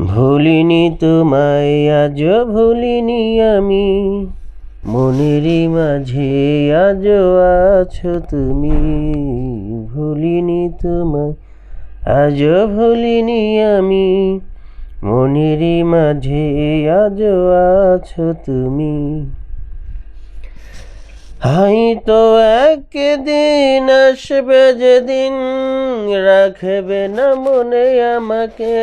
ভুলিনি তোমায় আজ ভুলিনি আমি। মনেরই মাঝে আজ আছো তুমি। ভুলিনি তোমায় আজ ভুলিনি আমি। মনেরই মাঝে আজ আছো তুমি। হয়তো একদিন আসবে যেদিন, রাখবে না মনে আমাকে।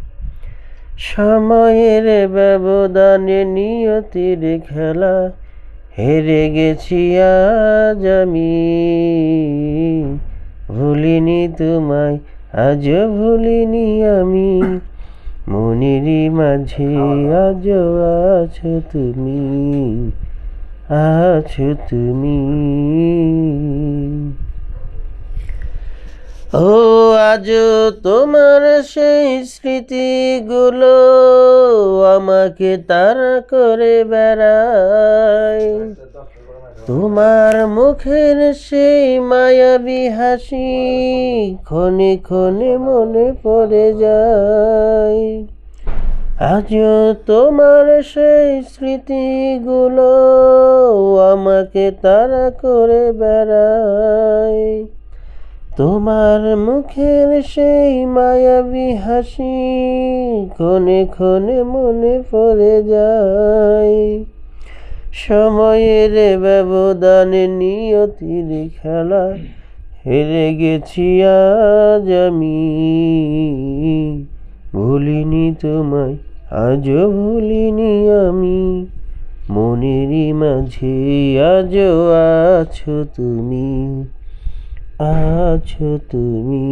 সময়ের ব্যবধানে নিয়তির খেলা, হেরে গেছি আজ আমি। ভুলিনি তোমায়, আজ ভুলিনি আমি। মনেরই মাঝে আজ আছো তুমি আছো তুমি। ও আজ তোমার সেই স্মৃতিগুলো আমাকে তারা করে বেড়ায়। তোমার মুখের সেই মায়াবী হাসি ক্ষণে ক্ষণে মনে পড়ে যায়। আজও তোমার সেই স্মৃতিগুলো আমাকে তারা করে বেড়ায়। তোমার মুখের সেই মায়াবী হাসি ক্ষণে ক্ষণে মনে পড়ে যায়। সময়ের ব্যবধানে নিয়তির খেলা হেরে গেছি আজ আমি। ভুলিনি তোমায়, আজও ভুলিনি আমি। মনেরই মাঝে আজও আছো তুমি। আছো তুমি।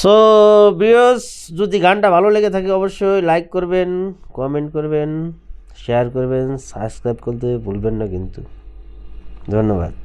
সো বিয়স যদি গানটা ভালো লেগে থাকে, অবশ্যই লাইক করবেন কমেন্ট করবেন শেয়ার করবেন সাবস্ক্রাইব করতে ভুলবেন না কিন্তু। ধন্যবাদ।